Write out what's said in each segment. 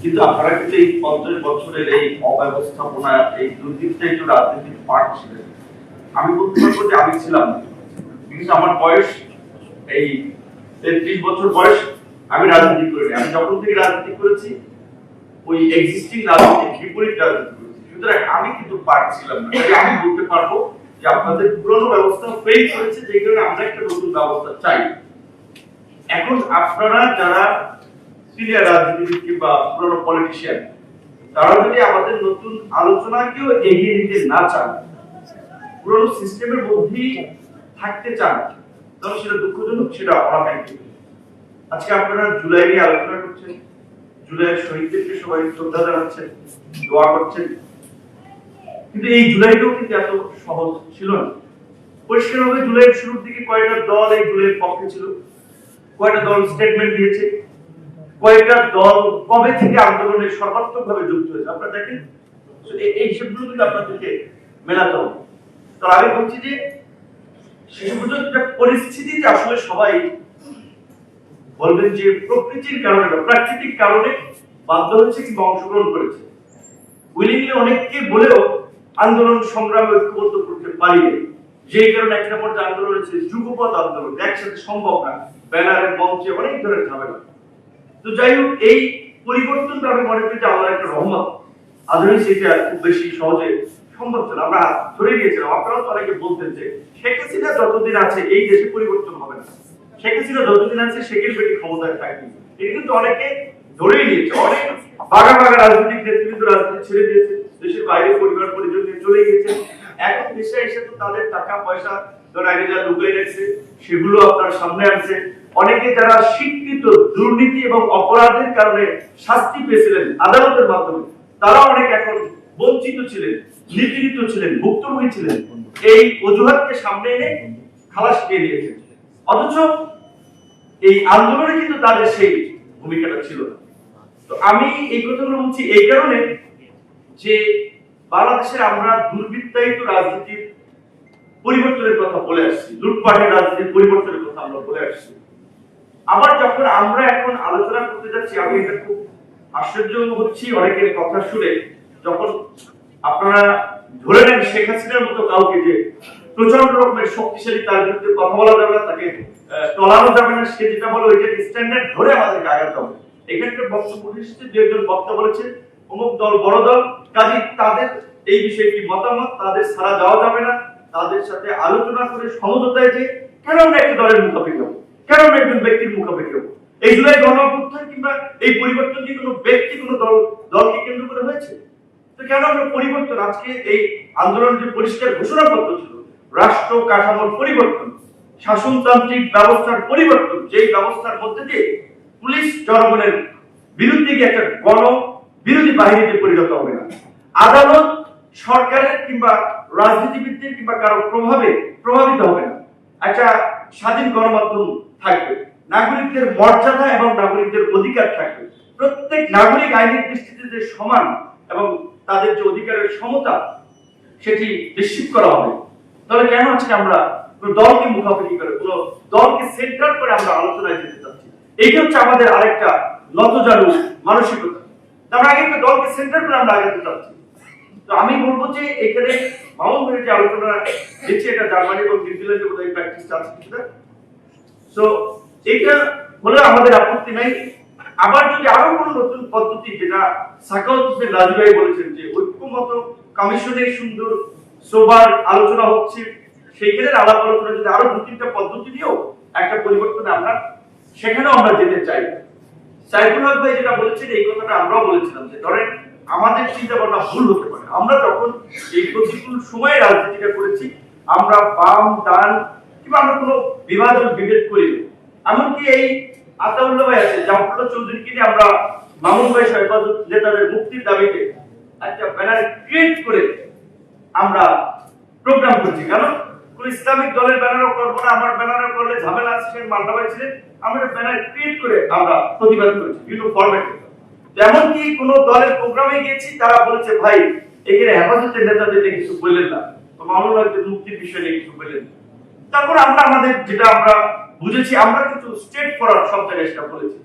কিন্তু আপনারা কিন্তু এই পঞ্চাশ বছরের এই অব্যবস্থাপনা, এই দুর্নীতিটাই তো রাজনীতির পার্ট ছিলেন আমি বলতে পারব যে আমি ছিলাম। কিন্তু আমার বয়স, এই তেত্রিশ বছর বয়স আমি রাজনীতি করিনি। আমি যখন থেকে রাজনীতি করেছি, ওই এক্সিস্টিং রাজনীতির বিপরীত রাজনীতি করেছি। সুতরাং আমি কিন্তু পার্ট ছিলাম না। আমি বলতে পারব যে আপনাদের পুরনো ব্যবস্থা ফেল করেছে যে কারণে আমরা একটা নতুন ব্যবস্থা চাই। এখন আপনারা যারা সিনিয়র রাজনীতিবিদ কিংবা পুরনো পলিটিশিয়ান তারা যদি আমাদের নতুন আলোচনাকেও এগিয়ে নিতে না চান, পুরনো সিস্টেমের মধ্যেই থাকতে চান, তাহলে সেটা দুঃখজনক, সেটা অনাকাঙ্ক্ষিত। আজকে আপনারা জুলাই নিয়ে আলোচনা করছেন জুলাইয়ের শহীদদেরকে সবাই শ্রদ্ধা জানাচ্ছেন, দোয়া করছেন। কিন্তু এই জুলাইটাও কিন্তু এত সহজ ছিল না। পরিষ্কারভাবে জুলাইয়ের শুরুর দিকে কয়টা দল এই জুলাইয়ের পক্ষে ছিল কয়টা দল স্টেটমেন্ট দিয়েছে। কয়টা দল কবে থেকে আন্দোলনে সর্বাত্মকভাবে যুক্ত হয়েছে? আপনারা দেখেন এই- হিসেবগুলো কিন্তু আপনাদেরকে মেলাতে হবে। তো আমি বলছি যে, শেষ পর্যন্ত একটা পরিস্থিতিতে আসলে সবাই বলবেন যে প্রকৃতির কারণে বা প্রাকৃতিক কারণে বাধ্য হচ্ছে কিংবা অংশগ্রহণ করেছে। উইলিংলি অনেককে বলেও আন্দোলন সংগ্রামে ঐক্যবদ্ধ করতে পারিনি। যে কারণে একটা পর্যায়ে আন্দোলন হয়েছে যুগপথ আন্দোলন, একসাথে সম্ভব না। ব্যানারে, মঞ্চে অনেক ধরনের ঝামেলা। তো যাই হোক, এই পরিবর্তনটা আমি মনে করি যে আমার একটা রহমত। আধুনিক সেটা খুব বেশি সহজে সম্ভব ছিল আমরা ধরে নিয়েছিলাম, আপনারাও তো অনেকে বলতেন যে শেখ হাসিনা যতদিন আছে এই দেশে পরিবর্তন হবে না। শেখ হাসিনা যতদিন আছে শেখের বেটি ক্ষমতায় থাকবে। এটা কিন্তু অনেকে ধরেই নিয়েছে। অনেক বাগা বাগা রাজনৈতিক নেতৃত্ব রাজনীতি ছেড়ে দিয়েছে, দেশের বাইরে পরিবার পরিজন নিয়ে চলে গেছে এখন দেশে এসে তো তাদের টাকা পয়সা ধর আগে যা লুকিয়ে রেখেছে, সেগুলো আপনার সামনে আসছে অনেকে যারা স্বীকৃত দুর্নীতি এবং অপরাধের কারণে শাস্তি পেয়েছিলেন আদালতের মাধ্যমে তারা অনেক এখন বঞ্চিত ছিলেন, নিপীড়িত ছিলেন, ভুক্তভোগী ছিলেন। এই অজুহাতকে সামনে এনে খালাস দিয়ে দিয়েছেন অথচ এই আন্দোলনে কিন্তু তাদের সেই ভূমিকাটা ছিল না। তো আমি এই কথাগুলো বলছি এই কারণে যে বাংলাদেশের আমরা দুর্বৃত্তায়িত রাজনীতির পরিবর্তনের কথা বলে আসছি, লুটপাটের রাজনীতির পরিবর্তনের কথা আমরা বলে আসছি। আবার যখন আমরা এখন আলোচনা করতে যাচ্ছি, আমি এটা খুব আশ্চর্য হচ্ছি অনেকের কথা শুনে। যখন আপনারা ধরে নেন শেখ হাসিনার মতো কাউকে যে প্রচণ্ড রকমের শক্তিশালী তার বিরুদ্ধে কথা বলা যাবে না তাকে টলানো যাবে না, সে যেটা বলে ওইটাকে স্ট্যান্ডার্ড ধরে আমাদেরকে আগাতে হবে। এখানকার বক্তব্য এসেছে দু একজন বক্তা বলেছে অমুক দল বড় দল, কাজে তাদের এই বিষয়ে কি মতামত? তাদের ছাড়া যাওয়া যাবে না। তাদের সাথে আলোচনা করে সমঝোতায় যে কেন আমরা একটি দলের মুখাপেক্ষি হব? কেন আমরা একজন ব্যক্তির মুখাপেক্ষি হব? এই জুলাই গণঅভ্যুত্থান কিংবা এই পরিবর্তন কি কোনো ব্যক্তি, কোনো দল, দলকে কেন্দ্র করে হয়েছে? তো কেন আমরা পরিবর্তন? আজকে এই আন্দোলন যে পরিষ্কার ঘোষণাপত্র ছিল, রাষ্ট্র কাঠামোর পরিবর্তন, শাসনতান্ত্রিক ব্যবস্থার পরিবর্তন, যেই ব্যবস্থার মধ্যে দিয়ে পুলিশ জনগণের বিরুদ্ধে গিয়ে একটা গণ বিরোধী বাহিনীতে পরিণত হবে না। আদালত, সরকারের কিংবা রাজনীতিবিদদের কিংবা কারও প্রভাবে প্রভাবিত হবে না। একটা স্বাধীন গণমাধ্যম থাকবে। নাগরিকদের মর্যাদা এবং নাগরিকদের অধিকার থাকবে। প্রত্যেক নাগরিক আইনের দৃষ্টিতে যে সমান এবং তাদের যে অধিকারের সমতা, সেটি নিশ্চিত করা হবে। তাহলে কেন আজকে আমরা দলকে মুখাপেক্ষি করে, কোনো দলকে সেন্টার করে আমরা আলোচনায় যেতে চাচ্ছি? এইটা হচ্ছে আমাদের আরেকটা নতজানু মানসিকতা। আমরা আগে একটা দলকে সেন্টার করে আমরা আগাতে চাচ্ছি। তো আমি বলব যে এখানে মাউন্ট আলোচনা দেখছি এটা জার্মানি এবং নিউজিল্যান্ডে বোধহয় প্র্যাকটিস আছে কিছুটা। সো এটা হলে আমাদের আপত্তি নাই। আবার যদি আরও নতুন পদ্ধতি, যেটা সাকাউত হোসেন রাজু ভাই বলেছেন যে ঐক্যমত কমিশনের সুন্দর সোবার আলোচনা হচ্ছে সেইখানে আলাপ আলোচনা যদি আরও দু তিনটা পদ্ধতি দিয়েও একটা পরিবর্তন আমরা সেখানেও আমরা যেতে চাই। সাইফুল হক ভাই যেটা বলেছেন, এই কথাটা আমরাও বলেছিলাম যে, ধরেন আমাদের চিন্তা ভাবনা ভুল হতে পারে। আমরা যখন এই প্রতিকূল সময়ে রাজনীতিটা করেছি, আমরা বাম, ডান, কিংবা আমরা কোনো বিভাজন বিভেদ করি এমনকি এই আতাউল্লাহ ভাই আছে জাফরুল্লাহ চৌধুরীকে নিয়ে আমরা মামুন ভাই সৈকত নেতাদের মুক্তির দাবিতে একটা ব্যানার ক্রিয়েট করে আমরা প্রোগ্রাম করছি। কারণ কোন ইসলামিক দলের ব্যানারও করব না, আমার ব্যানারও করলে ঝামেলা আছে সে মাল্লা ভাই ছিলেন। আমরা ব্যানার ক্রিয়েট করে আমরা প্রতিবাদ করেছি, বিভিন্ন ফরম্যাটে এমনকি কোন দলের প্রোগ্রামে গিয়েছি, তারা বলেছে, ভাই এখানে কিছু বললেন না। মুক্তির বিষয় নিয়ে কিছু বললেন। তারপর আমরা আমাদের যেটা আমরা বুঝেছি, আমরা কিন্তু স্টেট ফরওয়ার্ড সব জায়গায় সেটা বলেছি।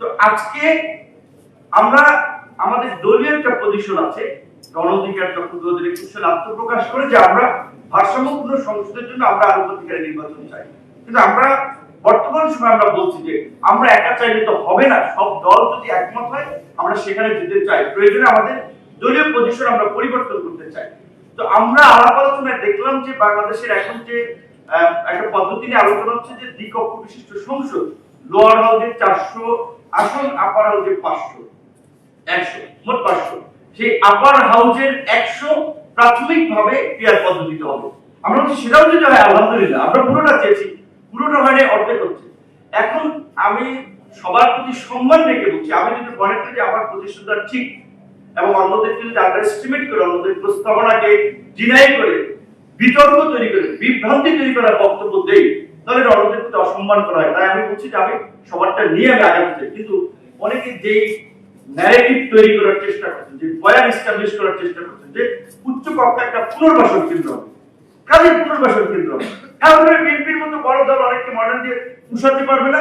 তো আজকে আমরা আমাদের দলীয় একটা পজিশন আছে সালে আত্মপ্রকাশ করে যে আমরা ভারসাম্যপূর্ণ সংসদের জন্য আমরা আরও নির্বাচন চাই। কিন্তু আমরা বর্তমান সময় আমরা বলছি যে আমরা একা চাইলে তো হবে না, সব দল যদি একমত হয়, আমরা সেখানে যেতে চাই। প্রয়োজনে আমাদের দলীয় পজিশন আমরা পরিবর্তন করতে চাই। তো আমরা আলাপ আলোচনায় দেখলাম যে বাংলাদেশের এখন যে একটা পদ্ধতি নিয়ে আলোচনা হচ্ছে যে দ্বিকক্ষ বিশিষ্ট সংসদ লোয়ার হাউসে চারশো আসন আপার হাউসে পাঁচশো, একশো, মোট পাঁচশো। সেই আপার হাউসের একশো প্রাথমিক ভাবে ক্রিয়ার পদ্ধতিতে হবে। আমরা বলছি সেটাও যদি হয়, আলহামদুলিল্লাহ, আমরা পুরোটা চেয়েছি, পুরোটা হয়নি, অর্ধেক হচ্ছে। এখন আমি সবার প্রতি সম্মান রেখে বলছি, আমি যদি মনে করি যে আমার প্রতিশ্রুতিটা ঠিক এবং অন্যদেরকে যদি আন্ডার এস্টিমেট করে, অন্যদের প্রস্তাবনাকে ডিনাই করে, বিতর্ক তৈরি করে, বিভ্রান্তি তৈরি করার বক্তব্য দেই, তাহলে অন্যদের প্রতি অসম্মান করা হয়। তাই আমি বলছি যে আমি সবারটা নিয়ে আমি আগাতে চাই। কিন্তু অনেকে যেই ন্যারেটিভ তৈরি করার চেষ্টা করছেন যে বয়ান এস্টাবলিশ করার চেষ্টা করছেন যে উচ্চ কক্ষা একটা পুনর্বাসন কেন্দ্র কাজের পুনর্বাসন কেন্দ্র তাহলে বিএনপির মতো বড় দল অনেককে দিয়ে পুষাতে পারবে না,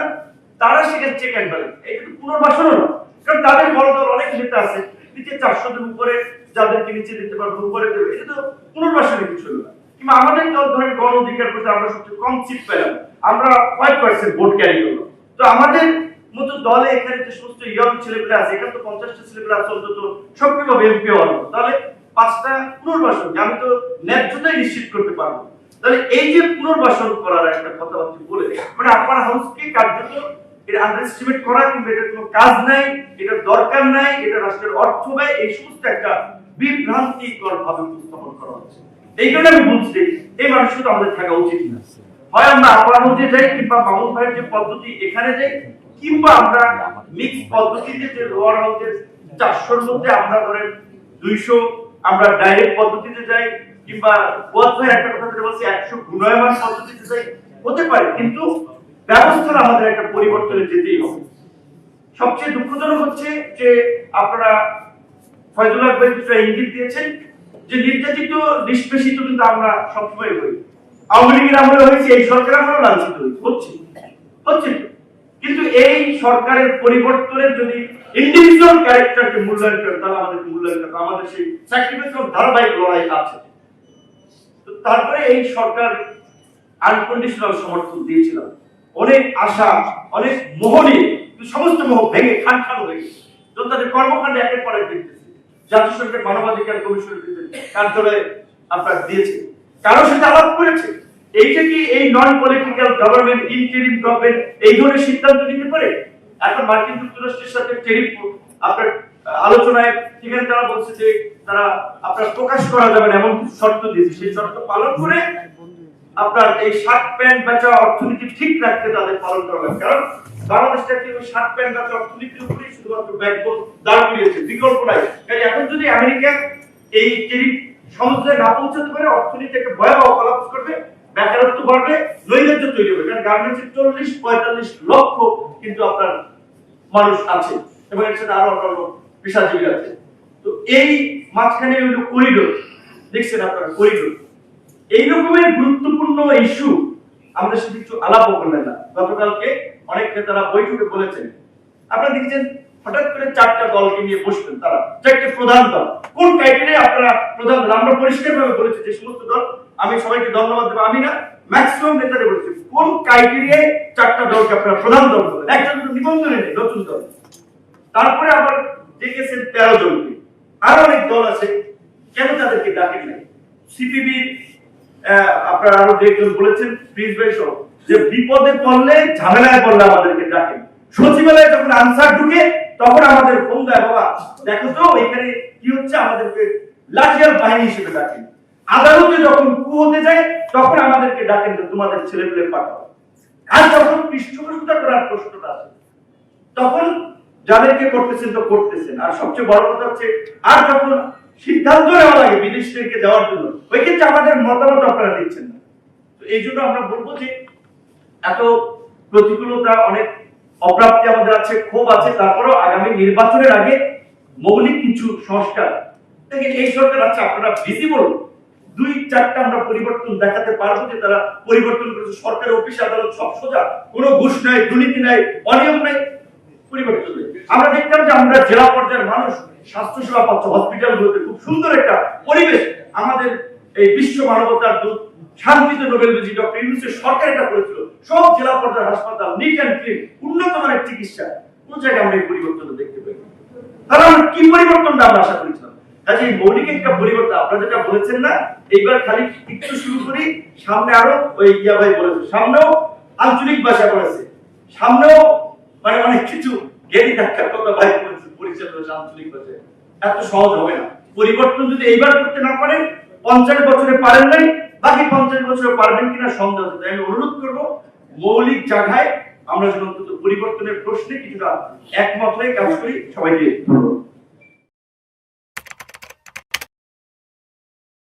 তারা সেখানে চেক অ্যান্ড ব্যালেন্স পুনর্বাসনও কারণ তাদের বড় দল অনেক নেতা আছে নিচে চারশো দের উপরে যাদেরকে নিচে দিতে পারবে, উপরে দেবে। এটা তো পুনর্বাসনের কিছু না। কিংবা আমাদের দল ধরেন গণ অধিকার করতে আমরা সবচেয়ে কম সিট পেলাম। আমরা কয়েক পার্সেন্ট ভোট ক্যারি করলাম। তো আমাদের মতো দলে এখানে যে সমস্ত ইয়ং ছেলেগুলো আছে, এখানে তো পঞ্চাশটা ছেলেগুলো আছে, অন্তত সক্রিয় এমপি হওয়ার মতো। তাহলে পাঁচটা পুনর্বাসন, যে আমি তো ন্যায্যতাই নিশ্চিত করতে পারব তাহলে এই যে পুনর্বাসন করার একটা কথাবার্তা বলে মানে আপনার হাউসকে কার্যত এটা আন্ডারস্টিমেট করা কিংবা এটার কোনো কাজ নাই এটার দরকার নাই, এটা রাষ্ট্রের অর্থ ব্যয়, এই সমস্ত একটা বিভ্রান্তিকর ভাবে উপস্থাপন করা হচ্ছে। এই কারণে আমি বলছি এই মানুষকে তো আমাদের থাকা উচিত না। হয় আমরা আপনার যাই কিংবা মামুন ভাইয়ের যে পদ্ধতি এখানে যাই, কিংবা আমরা মিক্স পদ্ধতিতে যে লোয়ার হাউসের চারশোর মধ্যে আমরা ধরেন দুইশো, আমরা ডাইরেক্ট পদ্ধতিতে যাই, কিংবা ওয়াজ ভাইয়ের একটা কথা যেটা বলছি, একশো গুণয়মান পদ্ধতিতে যাই, হতে পারে, কিন্তু ব্যবস্থার আমাদের একটা পরিবর্তনে যেতেই হবে। সবচেয়ে দুঃখজনক হচ্ছে যে আপনারা ফয়জুল্লাহ ভাই যেটা ইঙ্গিত দিয়েছেন যে নির্যাতিত, নিষ্পেষিত কিন্তু আমরা সবসময় হই। আওয়ামী লীগের আমলে হয়েছে, এই সরকার আমলেও লাঞ্ছিত হচ্ছে। হচ্ছে কিন্তু এই সরকারের পরিবর্তনের যদি ইন্ডিভিজুয়াল ক্যারেক্টারকে মূল্যায়ন করে তাহলে আমাদেরকে মূল্যায়ন আমাদের সেই স্যাক্রিফাইস ধারাবাহিক লড়াই আছে। তো তারপরে এই সরকার আনকন্ডিশনাল সমর্থন দিয়েছিলাম অনেক আশা, অনেক মোহ সমস্ত মোহ ভেঙে খান খান হয়ে গেছে। তাদের কর্মকাণ্ডে একের পর এক দেখতেছি। জাতিসংঘের মানবাধিকার কমিশনের কার্যালয়ে আপনার দিয়েছে। কারও সাথে আলাপ করেছে? এইটা কি এই non political government interim government এই ধরনের সিদ্ধান্ত নিতে পারে? এখন মার্কিন যুক্তরাষ্ট্রের সাথে আপনার আলোচনায় সেখানে তারা বলছে যে তারা আপনার প্রকাশ করা যাবে না, এমন শর্ত দিয়েছে। সেই শর্ত পালন করে আপনার এই শার্ট প্যান্ট বেচা অর্থনীতি ঠিক রাখতে তাদের পালন করা লাগবে কারণ বাংলাদেশটাকে ওই শার্ট প্যান্ট বেচা অর্থনীতির উপরেই শুধুমাত্র ব্যাকবোন দাঁড় করিয়েছে, বিকল্প নাই। কাজে এখন যদি আমেরিকা এই টেরিফ সমুদ্রে না পৌঁছাতে পারে, অর্থনীতি একটা ভয়াবহ কলাপস করবে, বেকারত্ব বাড়বে, নৈরাজ্য তৈরি হবে। কারণ গার্মেন্টসের চল্লিশ, পঁয়তাল্লিশ লক্ষ কিন্তু আপনার মানুষ আছে। এবং এর সাথে আরও অন্যান্য পেশাজীবী আছে। তো এই মাঝখানে হলো করিডোর। দেখছেন আপনারা করিডোর। এই রকমের গুরুত্বপূর্ণ ইস্যু আমাদের সাথে কিছু আলাপও করলেন না। গতকালকে অনেক নেতারা বৈঠকে বলেছেন, আপনারা দেখছেন হঠাৎ করে চারটা দলকে নিয়ে বসবেন তারা। চারটে প্রধান দল। কোন ক্রাইটেরিয়া আপনারা প্রধান দল? আমরা পরিষ্কার ভাবে বলেছি যে সমস্ত দল, আমি সবাইকে ধন্যবাদ দেবো। আমি না ম্যাক্সিমাম নেতারা বলেছি, কোন ক্রাইটেরিয়ায় চারটা দলকে আপনারা প্রধান দল বলেন? একজন তো নিবন্ধনে নেই, নতুন দল। তারপরে আবার ডেকেছেন তেরো জনকে। আরও অনেক দল আছে, কেন তাদেরকে ডাকেন নাই? সিপিবি আপনারা আরও একজন বলেছেন, প্রিন্স ভাই সহ, যে বিপদে পড়লে ঝামেলায় পড়লে আমাদেরকে ডাকেন। সচিবালয়ে যখন আনসার ঢুকে, তখন আমাদের ফোন দেয়, বাবা, দেখো তো, এখানে কি হচ্ছে, আমাদেরকে লাঠিয়াল বাহিনী হিসেবে ডাকেন। আদালতে যখন কু হতে যায়, তখন আমাদেরকে ডাকেন যে, তোমাদের ছেলে পেলে পাঠাও। আর যখন পৃষ্ঠপোষকতা করার প্রশ্নটা আছে তখন যাদেরকে করতেছেন তো করতেছেন। আর সবচেয়ে বড় কথা হচ্ছে, আর যখন সিদ্ধান্ত নেওয়া লাগে বিদেশিদেরকে দেওয়ার জন্য। ওই ক্ষেত্রে আমাদের মতামত আপনারা দিচ্ছেন না। এই জন্য আমরা বলব যে, এত প্রতিকূলতা, অনেক অপ্রাপ্তি আমাদের আছে, ক্ষোভ আছে। তারপরেও আগামী নির্বাচনের আগে মৌলিক কিছু সংস্কার। দেখেন, এই সরকার আছে, আপনারা ভিজিবল দুই, চারটা আমরা পরিবর্তন দেখাতে পারব যে তারা পরিবর্তন করেছে। সরকার অফিস আদালত সব সোজা। কোনো ঘুষ নাই, দুর্নীতি নাই, অনিয়ম নাই। পরিবর্তন হয়েছে। আমরা দেখতাম যে আমরা জেলা পর্যায়ের মানুষ স্বাস্থ্য সেবা পাচ্ছে হসপিটালগুলোতে খুব সুন্দর একটা পরিবেশ। আমাদের এই বিশ্ব মানবতার দূত, শান্তিতে নোবেল বিজয়ী ডক্টর ইউনুসের সরকার এটা করেছিল। সব জেলা পর্যায়ের হাসপাতাল নিট অ্যান্ড ক্লিন উন্নত মানের চিকিৎসা। কোন জায়গায় আমরা এই পরিবর্তন দেখতে পাই তাহলে আমরা কি পরিবর্তনটা আমরা আশা করেছিলাম? কাজে এই মৌলিক একটা পরিবর্তন, আপনারা যেটা বলেছেন না, এইবার খালি একটু শুরু করি, সামনে আরও ওই ইয়া ভাই বলেছে, সামনেও আঞ্চলিক ভাষা বলেছে, সামনেও মানে অনেক কিছু গেরি ব্যাখ্যার কথা ভাই বলছে হয়েছে আঞ্চলিক ভাষায় এত সহজ হবে না। পরিবর্তন যদি এইবার করতে না পারে পঞ্চাশ বছরে পারেন নাই, বাকি পঞ্চাশ বছরে পারবেন কিনা সন্দেহ তাই আমি অনুরোধ করব, মৌলিক জায়গায় আমরা যখন পরিবর্তনের প্রশ্নে কিছুটা একমত হয়ে কাজ করি, সবাইকে ধন্যবাদ।